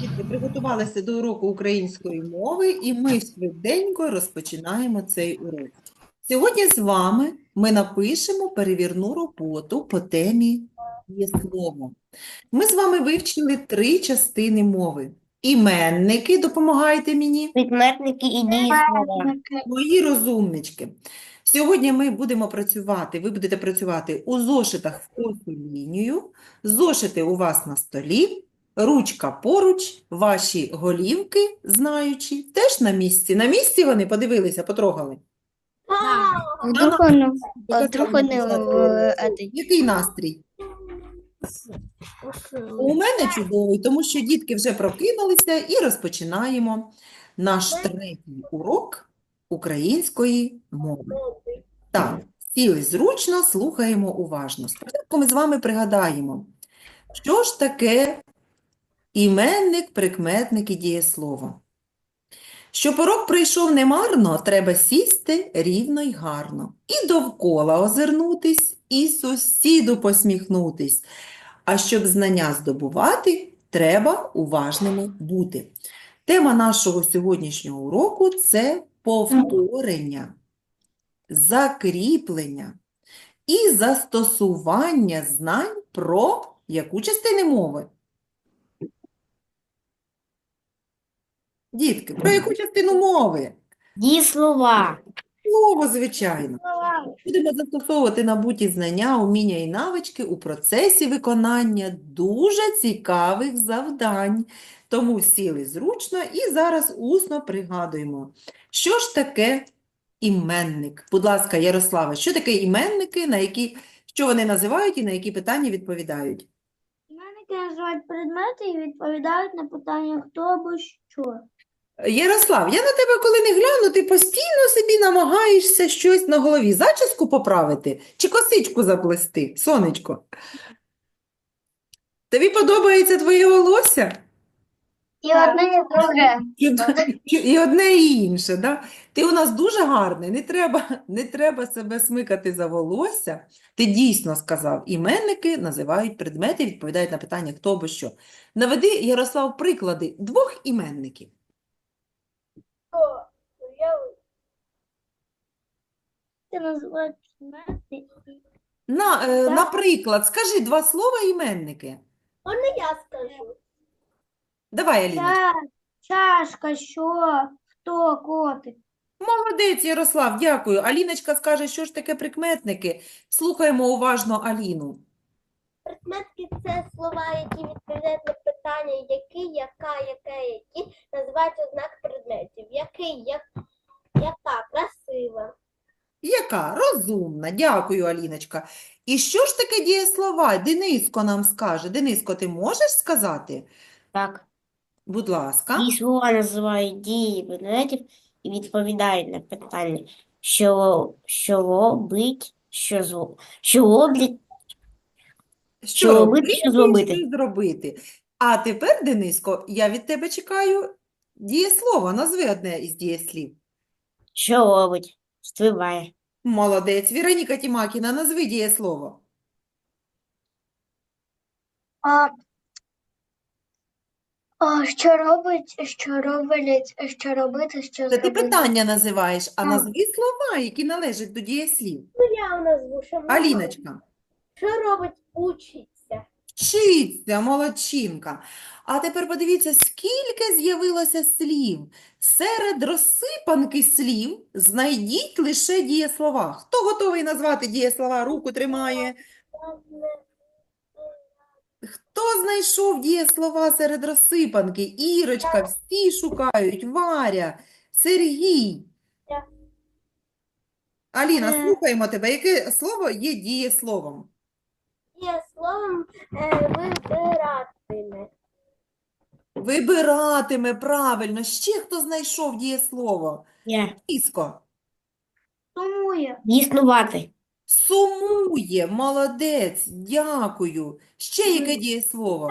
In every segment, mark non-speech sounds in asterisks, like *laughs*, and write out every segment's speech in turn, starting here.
Дітки, приготувалися до уроку української мови, і ми швиденько розпочинаємо цей урок. Сьогодні з вами ми напишемо перевірну роботу по темі «Дієслово». Ми з вами вивчили три частини мови. Іменники, допомагайте мені. Прикметники і дієслова. Мої розумнички. Сьогодні ми будемо працювати, ви будете працювати у зошитах в косу лінію, зошити у вас на столі, ручка поруч, ваші голівки, знаючи, теж на місці. На місці вони подивилися, потрогали. Вдруг он, вдруг он э, Який настрій? У мене чудовий, тому що дітки вже прокинулися і розпочинаємо наш третій урок української мови. Так, сіли зручно, слухаємо уважно. Спочатку ми з вами пригадаємо, що ж таке іменник, прикметник і дієслово. Щоб урок прийшов немарно, треба сісти рівно й гарно, і довкола озирнутись, і сусіду посміхнутись. А щоб знання здобувати, треба уважними бути. Тема нашого сьогоднішнього уроку – це повторення, закріплення і застосування знань про яку частину мови? Дітки, про яку частину мови? дієслова. Слово, звичайно. Будемо застосовувати набуті знання, уміння і навички у процесі виконання дуже цікавих завдань. Тому сіли зручно і зараз усно пригадуємо, що ж таке іменник. Будь ласка, Ярослава, що таке іменники, на які, що вони називають і на які питання відповідають? Іменники називають предмети і відповідають на питання хто або що. Ярослав, я на тебе коли не гляну, ти постійно собі намагаєшся щось на голові. Зачіску поправити чи косичку заплести, сонечко? Тобі подобається твоє волосся? І одне і друге. І, *laughs* і одне і інше, да? Ти у нас дуже гарний, не треба, не треба себе смикати за волосся. Ти дійсно сказав, іменники називають предмети, відповідають на питання хто або що. Наведи, Ярослав, приклади двох іменників. На, е, Так. наприклад, скажи два слова іменники. Можна я скажу? Давай, Аліна. Ча, чашка, що, хто, котик. Молодець, Ярослав, дякую. Аліночка скаже, що ж таке прикметники. Слухаємо уважно Аліну. Прикметки це слова, які відповідають на питання який, яка, яке, які, називають ознак предметів. Який, як, яка, красива. Яка? Розумна. Дякую, Аліночка. І що ж таке дієслова? Дениско нам скаже. Дениско, ти можеш сказати? Так, Будь ласка. дієслова називають дії предметів і відповідають на питання, що, що робить, що, зло- що роблять, Що робити, робити, що зробити. що зробити. А тепер, Дениско, я від тебе чекаю дієслово. Назви одне із дієслів. що робить, стрибає, Молодець. Віроніка Тімакіна, назви дієслово. А, а що робить, що роблять, що робити, що Це ти зробити? питання називаєш, а Так. назви слова, які належать до дієслів. Ну, я назву, що можна. Аліночка. Що робить учиться? Вчиться, молодчинка. А тепер подивіться, скільки з'явилося слів. Серед розсипанки слів знайдіть лише дієслова. Хто готовий назвати дієслова? Руку тримає. Хто знайшов дієслова серед розсипанки? Ірочка, всі шукають. Варя, Сергій. Аліна, Е. слухаємо тебе. Яке слово є дієсловом? Є словом е, вибиратиме. Вибиратиме, правильно. Ще хто знайшов дієслово? я, Ісько. Сумує. існувати, Сумує, молодець, дякую. Ще яке дієслово?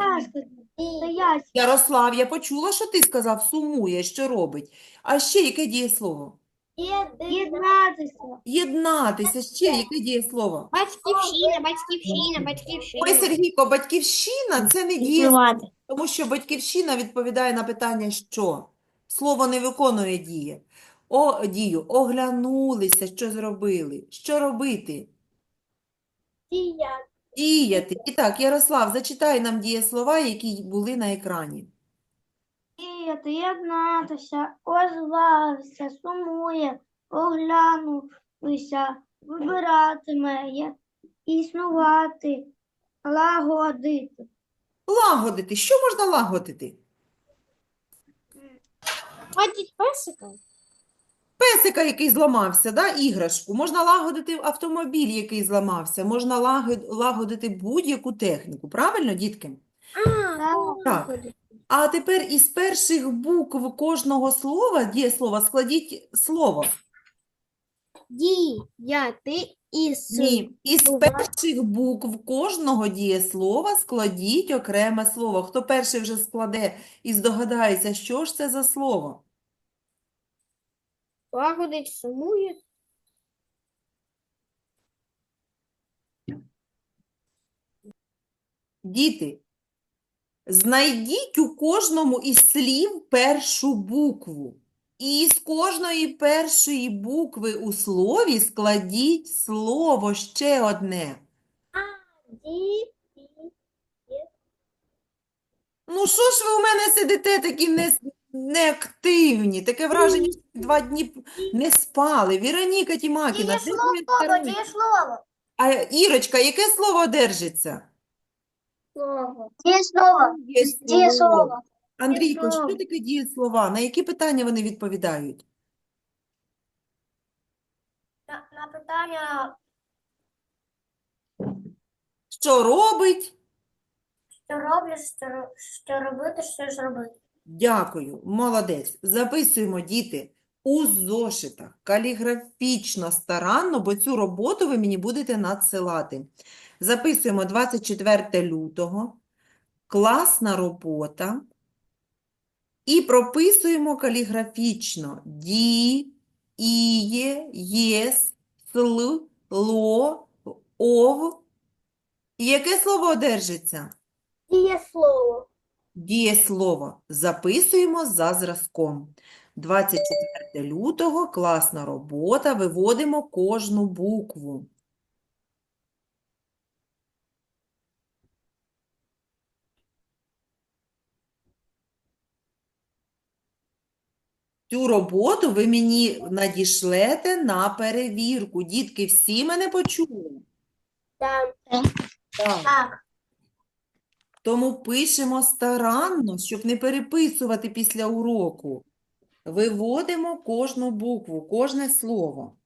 Ярослав, я почула, що ти сказав сумує, що робить. А ще яке дієслово? Єднатися. Єднатися, ще яке дієслово? Батьківщина, батьківщина, батьківщина. Ой, Сергійко, батьківщина – це не дієслово. Тому що батьківщина відповідає на питання «що?». Слово не виконує дії. О, дію. Оглянулися, що зробили. Що робити? Дія. Діяти. І так, Ярослав, зачитай нам дієслова, які були на екрані. Єднатися, озвався, сумує, оглянувся, вибиратиме, існувати, лагодити. Лагодити. Що можна лагодити? Ходить песика? Песика, який зламався, да? Іграшку. Можна лагодити автомобіль, який зламався. Можна лагодити будь-яку техніку. Правильно, дітки? Так. А тепер із перших букв кожного слова, дієслова, складіть слово. Діяти із Ні. Із перших букв кожного дієслова складіть окреме слово. Хто перший вже складе і здогадається, що ж це за слово? лагодить, сумує. Діти, знайдіть у кожному із слів першу букву. І з кожної першої букви у слові складіть слово ще одне. Ді. Ну, що ж ви у мене сидите такі не, неактивні? Таке враження, що два дні не спали. Віроніка Тімакіна, старі? слово. А Ірочка, яке слово держиться? Слово. Дієслово. Дієслово. Андрійко, що таке дієслова? На які питання вони відповідають? На, на питання, Що робить? що роблю, що, ро- що робити, що зробити. Дякую, молодець. Записуємо, діти, у зошитах, каліграфічно, старанно, бо цю роботу ви мені будете надсилати. Записуємо 24 лютого, класна робота. І прописуємо каліграфічно ді, іє, єс, сл, ло, ов. І яке слово одержиться? Дієслово. Дієслово записуємо за зразком. 24 лютого, класна робота, виводимо кожну букву. Цю роботу ви мені надішлете на перевірку. Дітки, всі мене почули? Так. Так. Тому пишемо старанно, щоб не переписувати після уроку. Виводимо кожну букву, кожне слово.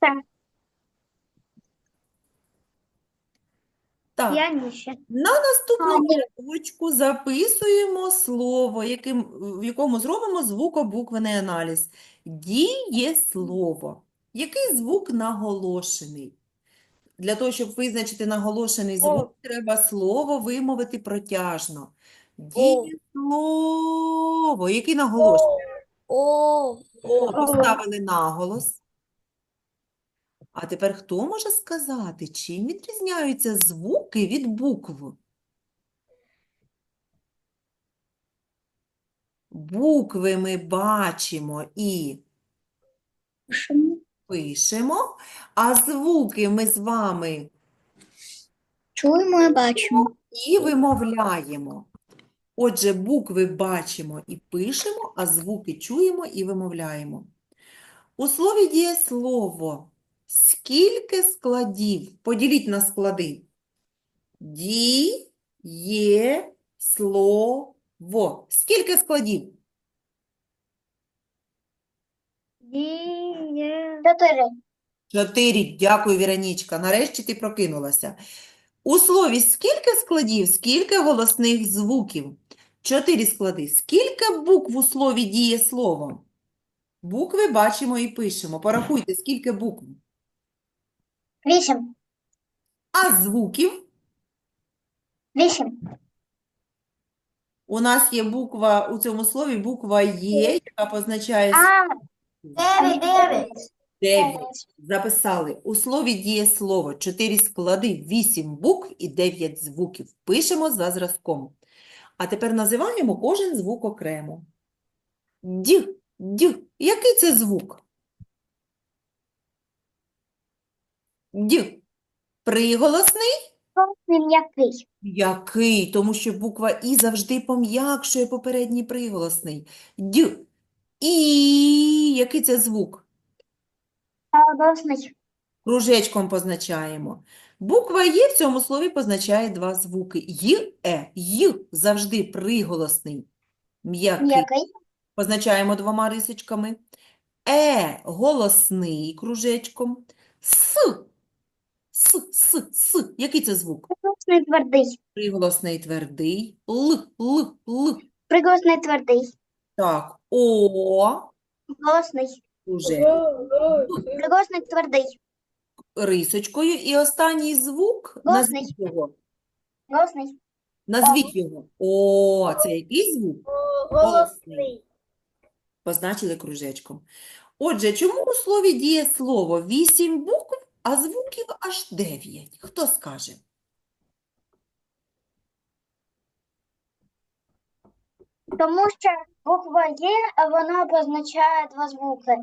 Так. Так. Я ніще. На наступному рядочку записуємо слово, яким, в якому зробимо звукобуквений аналіз. Дієслово. Який звук наголошений? Для того, щоб визначити наголошений звук, треба слово вимовити протяжно. Дієслово. Який наголошений? О, О, поставили наголос. А тепер хто може сказати, чим відрізняються звуки від букв? Букви ми бачимо і пишемо, а звуки ми з вами Чуємо і бачимо. і вимовляємо. Отже, букви бачимо і пишемо, а звуки чуємо і вимовляємо. У слові дієслово скільки складів? Поділіть на склади. Дієслово. Скільки складів? Діє. Чотири. Чотири. Дякую, Віронічка. Нарешті ти прокинулася. У слові скільки складів, скільки голосних звуків? Чотири склади. Скільки букв у слові дієслово? Букви бачимо і пишемо. Порахуйте, скільки букв. Вісім. А звуків? Вісім. У нас є буква у цьому слові буква Є, яка позначає А, дев'ять, дев'ять. 9. Записали. У слові дієслово 4 склади, 8 букв і 9 звуків. Пишемо за зразком. А тепер називаємо кожен звук окремо. Д, д. Який це звук? Д. Приголосний? М'який. Який? Тому що буква І завжди пом'якшує попередній приголосний. Д. І. Який це звук? Голосний. Кружечком позначаємо. Буква Є в цьому слові позначає два звуки. Й, Е. Й завжди приголосний. М'який. М'який. Позначаємо двома рисочками. Е голосний кружечком. С. С, С, С. Який це звук? Приголосний твердий. Приголосний твердий. Л, Л, Л. Приголосний твердий. Так. О. Голосний. Уже Приголосний твердий. рисочкою. І останній звук. Голосний. Назвіть його. Голосний. Назвіть його. О, це який звук? Голосний. Позначили кружечком. Отже, чому у слові дієслово 8 букв, а звуків аж 9? Хто скаже? Тому що буква Є, вона позначає два звуки.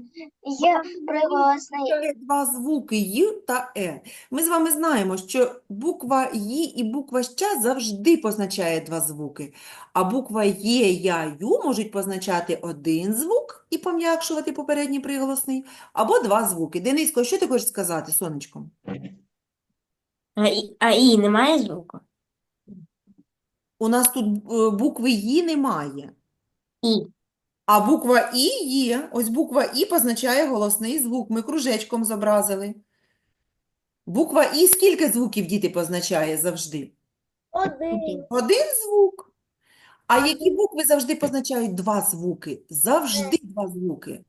Є приголосний. Є Два звуки Й та Е. Ми з вами знаємо, що буква Й і буква Щ завжди позначає два звуки, а буква Є, Я, Ю можуть позначати один звук і пом'якшувати попередній приголосний, або два звуки. Дениско, що ти хочеш сказати, сонечко? А і, а і немає звуку? У нас тут е, букви «ї» немає, І. а буква «і» є. Ось буква «і» позначає голосний звук. Ми кружечком зобразили. Буква «і» скільки звуків діти позначає завжди? Один. Один звук. А які букви завжди позначають два звуки? Завжди два звуки.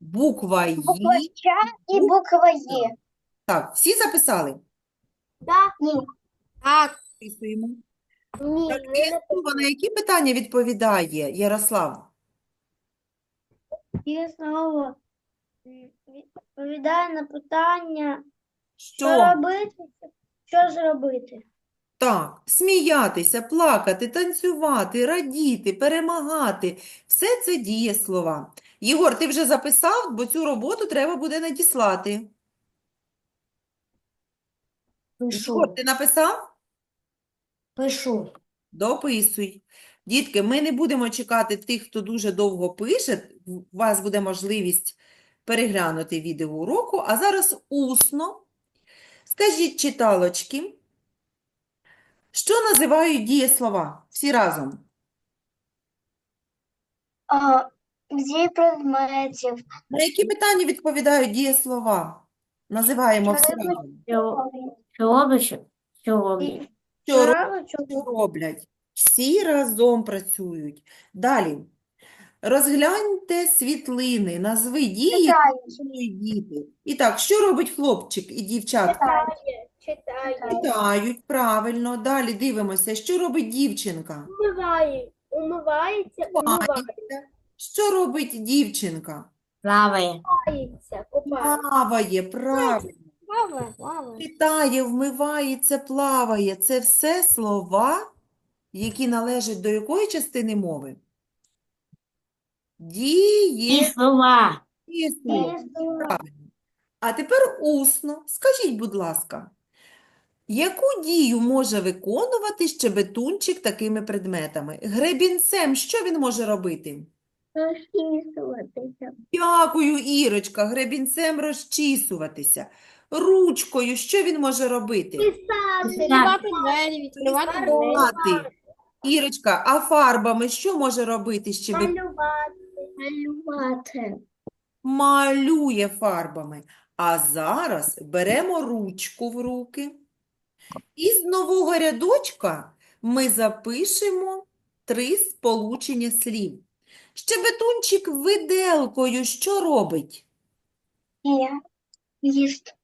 Буква Буква «ї». Щ і буква Є. Так, всі записали? Так. Ні. Так. Записуємо. Ні, Так, не Слово на які питання відповідає Ярослав? Є слово відповідає на питання, Що? що робити, що зробити. Так, сміятися, плакати, танцювати, радіти, перемагати – все це дієслова. Єгор, ти вже записав, бо цю роботу треба буде надіслати. Єгор, ти написав? Пишу. Дописуй. Дітки, ми не будемо чекати тих, хто дуже довго пише. У вас буде можливість переглянути відео уроку, а зараз усно. Скажіть, читалочки, що називають дієслова? Всі разом. А, Зі предметів. На які питання відповідають дієслова? Називаємо всі Що разом. Що, що робиш? Що роблять? Що Що роблять? що роблять? Всі разом працюють. Далі. Розгляньте світлини, назви дії, які виконують діти. І так, що робить хлопчик і дівчатка? читає, читає. Читають, правильно. Далі дивимося, що робить дівчинка? Умиває, умивається, Купається. Що робить дівчинка? Плаває. умивається, купає. Плаває, правильно. Плаває, плаває. Читає, вмивається, плаває. Це все слова, які належать до якої частини мови? І Дієслів. слова. Правильно. А тепер усно. Скажіть, будь ласка, яку дію може виконувати щебетунчик такими предметами? Гребінцем що він може робити? Дякую, Ірочка. Гребінцем розчісуватися. Ручкою що він може робити? Писати, двері, відкривати Малювати. Ірочка, а фарбами що може робити щебетун? малювати. Малювати. Малює фарбами. А зараз беремо ручку в руки. І з нового рядочка ми запишемо три сполучення слів. Щебетунчик виделкою що робить? Є. Їсть.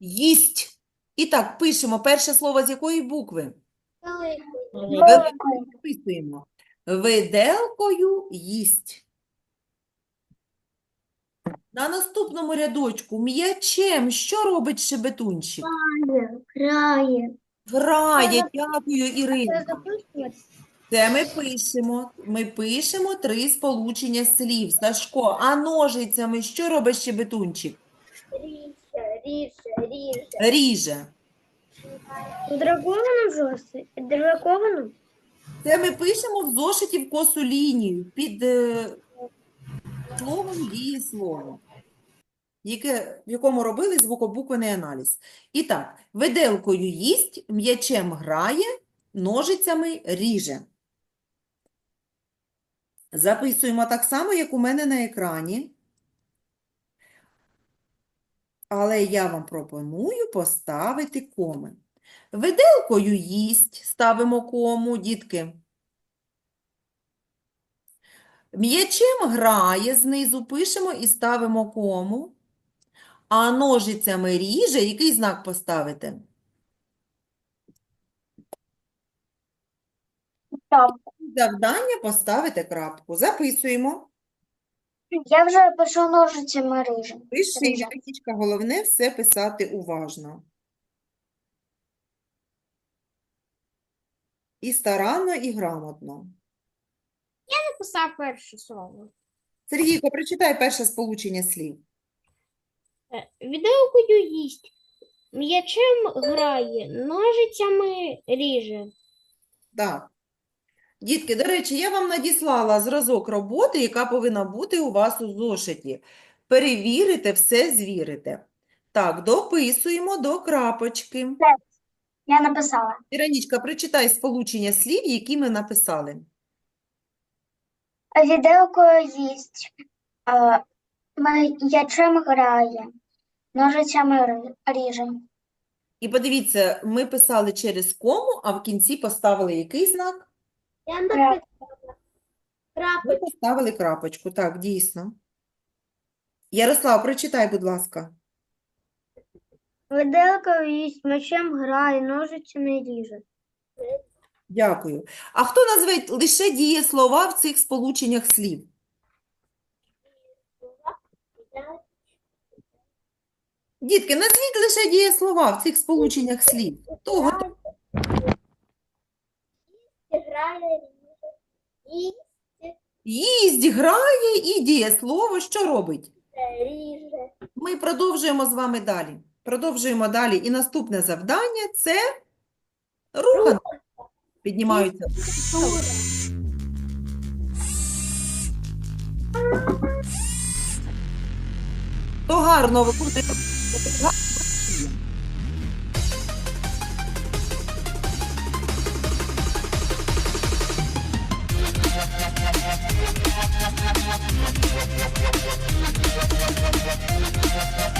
Їсть. І так, пишемо перше слово з якої букви? Великою. Великою. Виделкою їсть. На наступному рядочку м'ячем що робить шебетунчик? Крає. Грає. Дякую, Ірина. Це ми пишемо. Ми пишемо три сполучення слів. Сашко, а ножицями що робить щебетунчик? Ріже, ріже, ріже. Ріже. Драковану жости. Драковану? Це ми пишемо в зошиті в косу лінію під е, словом дієслово, яке, в якому робили звукобуквений аналіз. І так, виделкою їсть, м'ячем грає, ножицями ріже. Записуємо так само, як у мене на екрані. Але я вам пропоную поставити коми. Виделкою їсть, ставимо кому, дітки. М'ячем грає, знизу пишемо і ставимо кому. А ножицями ріже, який знак поставити? Завдання поставити крапку. Записуємо. Я вже пишу ножицями рижем. Пиши. Вікторічка, головне все писати уважно. І старанно, і грамотно. Написав перше слово. Сергійко, прочитай перше сполучення слів. Віделкою їсть. М'ячем грає, ножицями ріже. Так. Дітки, до речі, я вам надіслала зразок роботи, яка повинна бути у вас у зошиті. Перевірите, все звірите. Так, дописуємо до крапочки. Я написала. Іранічка, прочитай сполучення слів, які ми написали. Віделкою їсть. М'ячем грає, ножицями ріже. І подивіться, ми писали через кому, а в кінці поставили який знак? Я Крап. написала. Ми поставили крапочку. Так, дійсно. Ярослав, прочитай, будь ласка. Виделкою їсть, м'ячем грає, ножицями ріже. Дякую. А хто назве лише дієслова в цих сполученнях слів? Дітки, назвіть лише дієслова в цих сполученнях слів. Хто готовий? Грає, ріже. І Їсть, грає і дієслово що робить? ріже. Ми продовжуємо з вами далі. Продовжуємо далі. І наступне завдання – це руханка. Піднімаються. То гарно виконує. Так,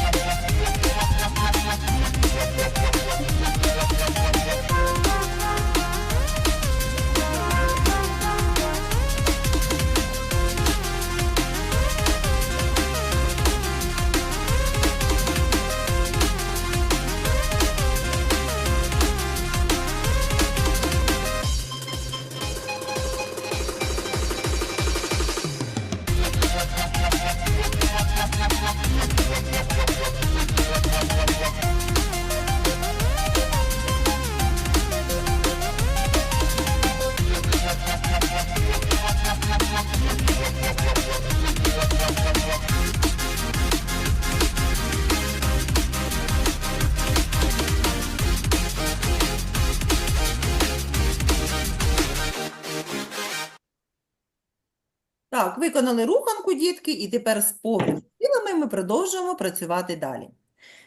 виконали руханку, дітки, і тепер з повними силами ми продовжуємо працювати далі.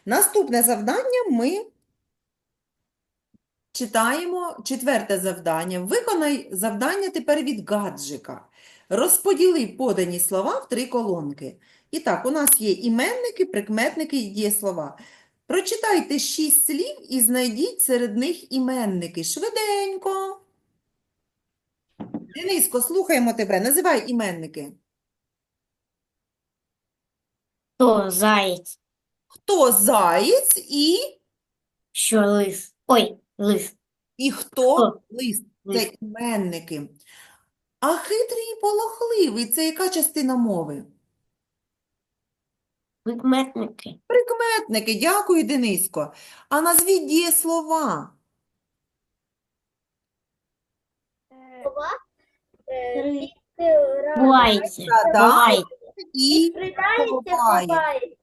Наступне завдання ми читаємо четверте завдання. Виконай завдання тепер від гаджика. Розподіли подані слова в три колонки. І так, у нас є іменники, прикметники і дієслова. Прочитайте шість слів і знайдіть серед них іменники. Швиденько. Дениско, слухаємо тебе. Називай іменники. То заєць, Хто заєць і що лис. Ой, лис. І хто? Хто? Лист. Це Лист. іменники. А хитрий і полохливий – це яка частина мови? Прикметники. Прикметники. Дякую, Дениско. А назвіть дієслова. Слова е, Бувається. і ховає. ховається.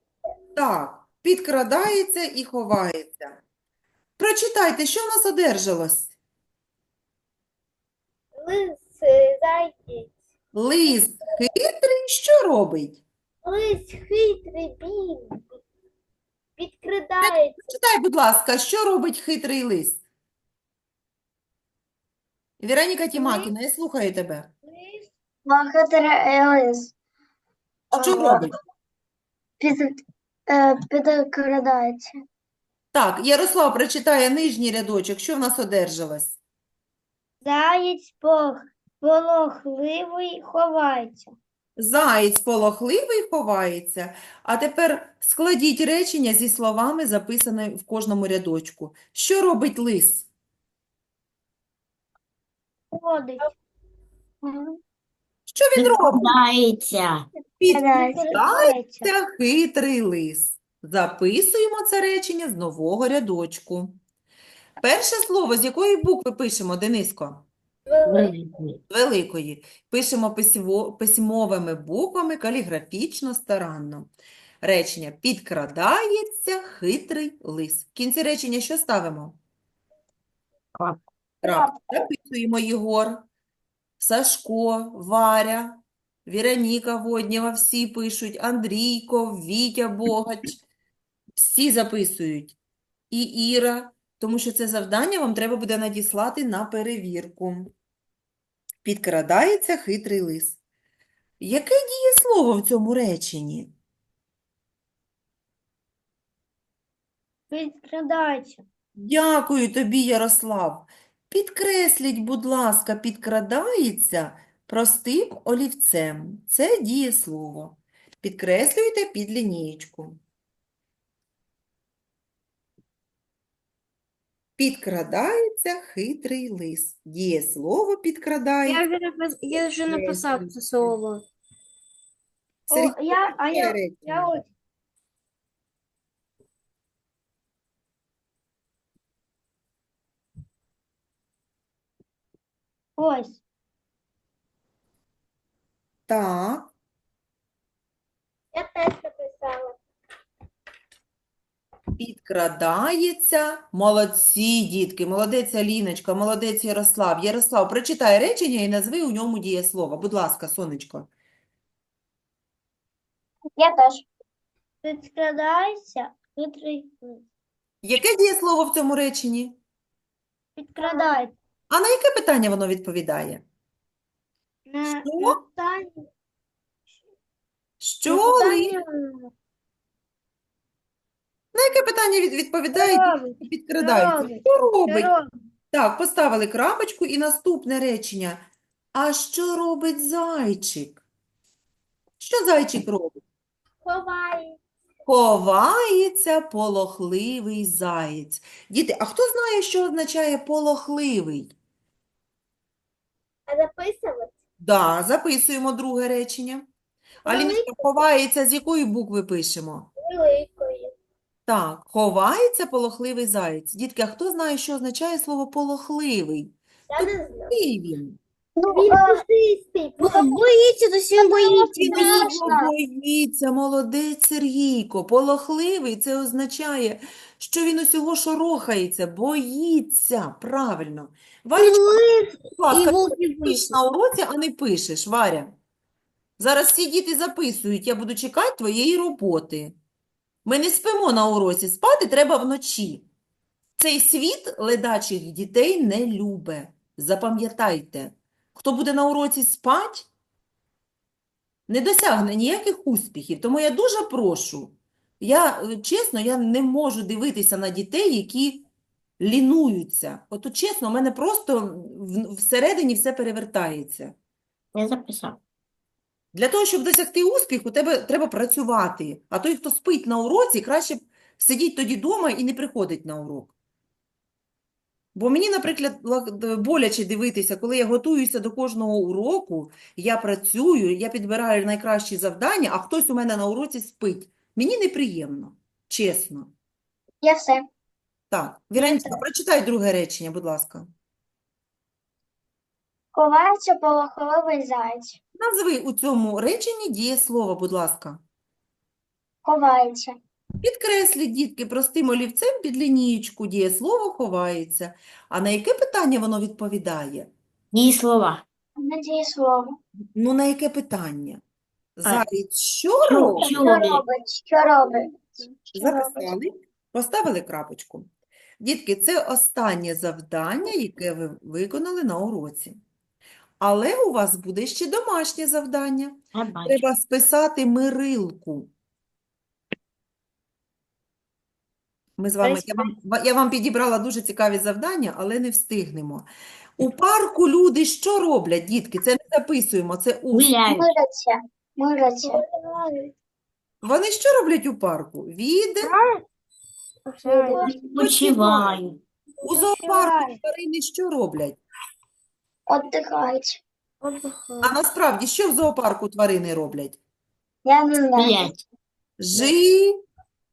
так, підкрадається і ховається. Прочитайте, що в нас одержалось? Лис, зайчик. Лист хитрий що робить? Лис хитрий бій. Підкрадається. Читай, будь ласка, що робить хитрий лист? Віроніка Тімакіна, я слухаю тебе. Лис Що робить? підкрадається. Так, Ярослав прочитає нижній рядочок. Що в нас одержалось? Заєць пох- полохливий ховається. Заєць полохливий ховається. А тепер складіть речення зі словами, записаними в кожному рядочку. Що робить лис? Ходить. Що він робить? Підкрадається хитрий лис. Записуємо це речення з нового рядочку. Перше слово, з якої букви пишемо, Дениско? З великої. Пишемо письмо- письмовими буквами каліграфічно старанно. Речення підкрадається хитрий лис. В кінці речення що ставимо? Крапку. Крапку. Записуємо Єгор, Сашко, Варя, Віроніка Воднєва, всі пишуть, Андрійко, Вітя Богач. Всі записують. І Іра, тому що це завдання вам треба буде надіслати на перевірку. Підкрадається хитрий лис. Яке дієслово в цьому реченні? Підкрадається. Дякую тобі, Ярослав. Підкресліть, будь ласка, підкрадається простим олівцем. Це дієслово. Підкреслюйте під лінієчку. Підкрадається хитрий лис. Дієслово підкрадається. вже напис- я вже написав це слово. Сергій, О, я, а я, речення. я ось. Так, Я теж написала. підкрадається. Молодці, дітки. Молодець Аліночка, молодець Ярослав. Ярослав, прочитай речення і назви у ньому дієслово. Будь ласка, сонечко. Я теж. Підкрадається хитрий. Яке дієслово в цьому реченні? Підкрадається. А на яке питання воно відповідає? На, Що? питання, Що на ли? питання На яке питання від- відповідає Що дієслово підкрадається? робить? Що робить? робить? Так, поставили крапочку і наступне речення. А що робить зайчик? Що зайчик робить? Ховається. Ховається полохливий заєць. Діти, а хто знає, що означає полохливий? А записувати? Да, записуємо друге речення. Аліночка, ховається, з якої букви пишемо? Великої. Так, ховається полохливий заєць. Дітки, а хто знає, що означає слово полохливий? Я не знаю. Який він? Він пушистий. Боїться, то всім боїться. Він боїться, молодець Сергійко. Полохливий це означає, що він усього шорохається, боїться. Правильно. Варічка, будь ласка, ти пишеш на уроці, а не пишеш, Варя. Зараз всі діти записують, я буду чекати твоєї роботи. Ми не спимо на уроці, спати треба вночі. Цей світ ледачих дітей не любе. Запам'ятайте, хто буде на уроці спать, не досягне ніяких успіхів. Тому я дуже прошу, я, е, чесно, я не можу дивитися на дітей, які лінуються. От от чесно, у мене просто всередині все перевертається. Я записав. Для того, щоб досягти успіху, тебе треба працювати. А той, хто спить на уроці, краще сидіть тоді вдома і не приходить на урок. Бо мені, наприклад, боляче дивитися, коли я готуюся до кожного уроку, я працюю, я підбираю найкращі завдання, а хтось у мене на уроці спить. Мені неприємно, чесно. Я все. Так, Віронічка, прочитай друге речення, будь ласка. Ховається полохливий заєць. Назви у цьому реченні дієслово, будь ласка. Ховається. Підкресліть, дітки, простим олівцем під лінієчку дієслово ховається. А на яке питання воно відповідає? Дієслова. Надіє слово. Ну, на яке питання? Заєць що робить? що робить? робить? Що робить? Що? Записали, поставили крапочку. Дітки, це останнє завдання, яке ви виконали на уроці. Але у вас буде ще домашнє завдання. Треба списати мирилку. Ми з вами, я вам, я вам підібрала дуже цікаві завдання, але не встигнемо. У парку люди що роблять, дітки? Це не записуємо, це. Мириться. Вони що роблять у парку? Від Відпочивають. у зоопарку тварини що роблять? Отдихають. А насправді, що в зоопарку тварини роблять? Я не знаю. Жи,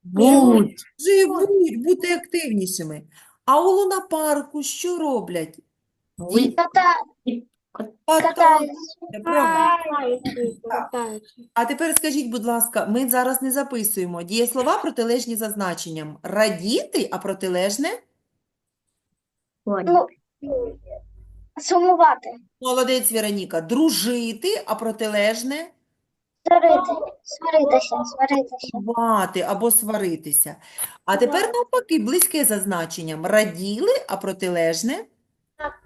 Будь. живуть, бути активнішими. А у лунапарку що роблять? Ви- Катаються. А тепер скажіть, будь ласка, ми зараз не записуємо дієслова протилежні за значенням. Радіти, а протилежне? Ну, сумувати. Молодець, Віроніка. Дружити, а протилежне? Сварити. Сваритися. Сваритися. Бати або сваритися. А тепер навпаки, близьке за значенням. Раділи, а протилежне?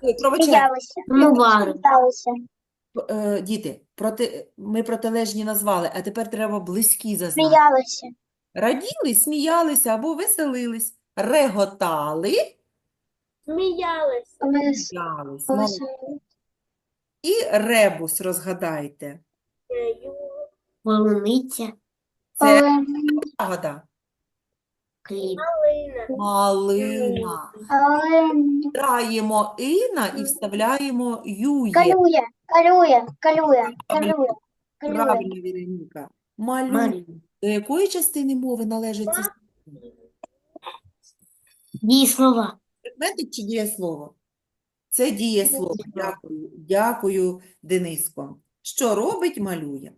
Ой, Сміялися. Сміялися. е, діти, проти... ми протилежні назвали, а тепер треба близькі за значенням. Сміялися. Раділи, сміялися або веселились. Реготали, Сміялися. Сміялись. Молодці. Сміялися. І ребус розгадайте. Полуниця. Це ягода. Хліб. Малина. Граємо іна і вставляємо ює. калює. Калює. Калює. Калює. Правильно, Віроніка. Малює. Марія. До якої частини мови належить це Дієслова. предметик чи дієслово? Це дієслово. Дякую. Дякую, Дениско. Що робить, малює.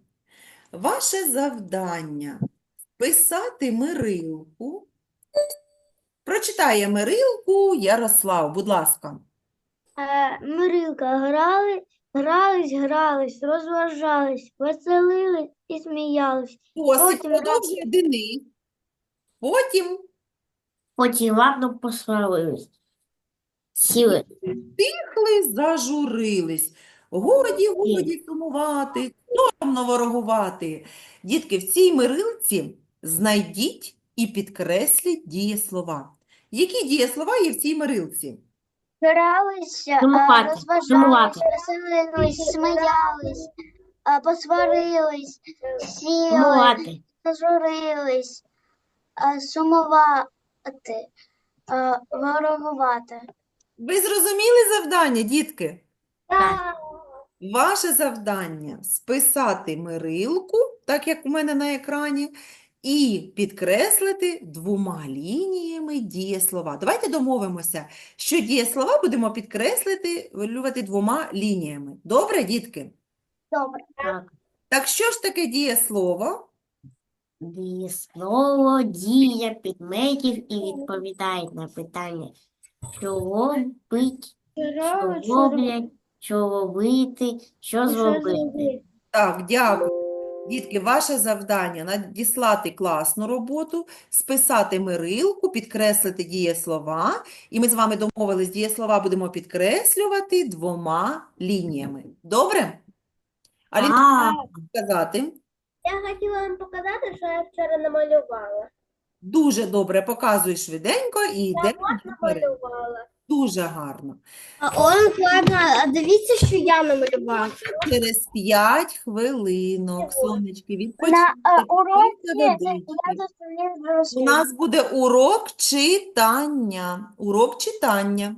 Ваше завдання писати мирилку. Прочитає мирилку Ярослав, будь ласка. Е, Мирилка грали, грались, грались, розважались, веселились і сміялись. Досить Потім продовжує Денис. Потім Потім ладно посварились. Сіли. тихли, зажурились. Годі, годі сумувати, соромно ворогувати. Дітки, в цій мирилці знайдіть і підкресліть дієслова. Які дієслова є в цій мирилці? Гралися, е, Сумувати, розважались, сумувати. веселились, сміялись, е, посварились, сіли, Сумувати. зажурились, е, сумувати, ворогувати. Ви зрозуміли завдання, дітки? Так. Ваше завдання списати мирилку, так як у мене на екрані, і підкреслити двома лініями дієслова. Давайте домовимося, що дієслова будемо підкреслити, вилювати двома лініями. Добре, дітки? Добре. Так. Так що ж таке дієслово? Дієслово, дія підметів і відповідають на питання, що робить, що роблять, що робити, що зробити. Так, дякую. Дітки, ваше завдання надіслати класну роботу, списати мирилку, підкреслити дієслова. І ми з вами домовились, дієслова будемо підкреслювати двома лініями. Добре? Аліна, А, сказати? Я хотіла вам показати, що я вчора намалювала. Дуже добре, показуй швиденько і йдемо вперед. Намалювала. Дуже гарно. А он, ладно, а дивіться, що я намалювала. Через 5 хвилинок, сонечки, відпочиньте, е, уроці У нас буде урок читання. Урок читання.